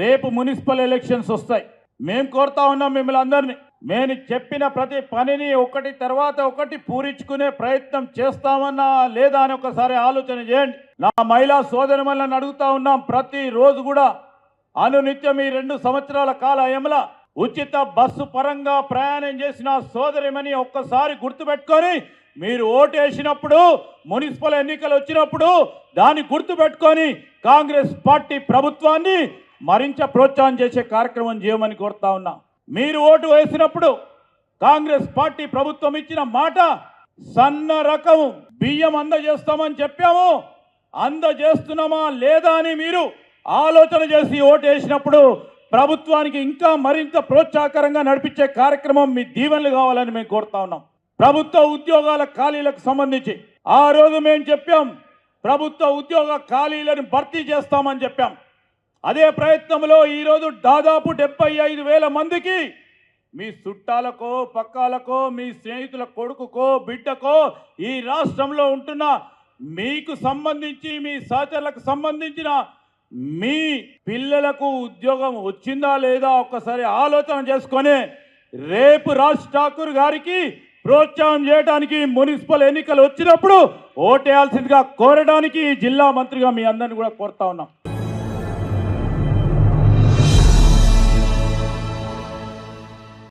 రేపు municipal elections వస్తాయి. మేము కోరుతా ఉన్నాం మిమ్మల్ని అందరినీ. నేను చెప్పిన ప్రతి పనిని ఒకటి తర్వాత ఒకటి పూరించుకునే ప్రయత్నం చేస్తామన్నా లేదా అని ఒకసారి ఆలోచన చేయండి. నా మహిళా సోదరిమల్ని అడుగుతా ఉన్నాం ప్రతిరోజు కూడా. అనునిత్యం ఈ రెండు సంవత్సరాల కాలయంలో ఉచిత బస్సు పరంగా ప్రయాణం చేసిన సోదరిమని ఒక్కసారి గుర్తుపెట్టుకొని మీరు ఓటు వేసినప్పుడు మున్సిపల్ ఎన్నికలు వచ్చినప్పుడు దాన్ని గుర్తుపెట్టుకొని కాంగ్రెస్ పార్టీ ప్రభుత్వాన్ని మరింత ప్రోత్సాహం చేసే కార్యక్రమం చేయమని కోరుతా ఉన్నా. మీరు ఓటు వేసినప్పుడు కాంగ్రెస్ పార్టీ ప్రభుత్వం ఇచ్చిన మాట సన్న రకం బియ్యం అందజేస్తామని చెప్పాము. అందజేస్తున్నామా లేదా అని మీరు ఆలోచన చేసి ఓటు వేసినప్పుడు ప్రభుత్వానికి ఇంకా మరింత ప్రోత్సాహకరంగా నడిపించే కార్యక్రమం మీ దీవెనలు కావాలని మేము కోరుతా ఉన్నాం. ప్రభుత్వ ఉద్యోగాల ఖాళీలకు సంబంధించి ఆ రోజు మేము చెప్పాం ప్రభుత్వ ఉద్యోగ ఖాళీలను భర్తీ చేస్తామని చెప్పాం. అదే ప్రయత్నంలో ఈరోజు దాదాపు డెబ్బై ఐదు వేల మందికి మీ చుట్టాలకో పక్కాలకో మీ స్నేహితుల కొడుకుకో బిడ్డకో ఈ రాష్ట్రంలో ఉంటున్న మీకు సంబంధించి మీ సహచరులకు సంబంధించిన మీ పిల్లలకు ఉద్యోగం వచ్చిందా లేదా ఒక్కసారి ఆలోచన చేసుకొని రేపు రాజ్ ఠాకూర్ గారికి ప్రోత్సాహం చేయడానికి మున్సిపల్ ఎన్నికలు వచ్చినప్పుడు ఓటేయాల్సిందిగా కోరడానికి ఈ జిల్లా మంత్రిగా మీ అందరిని కూడా కోరుతా ఉన్నాం.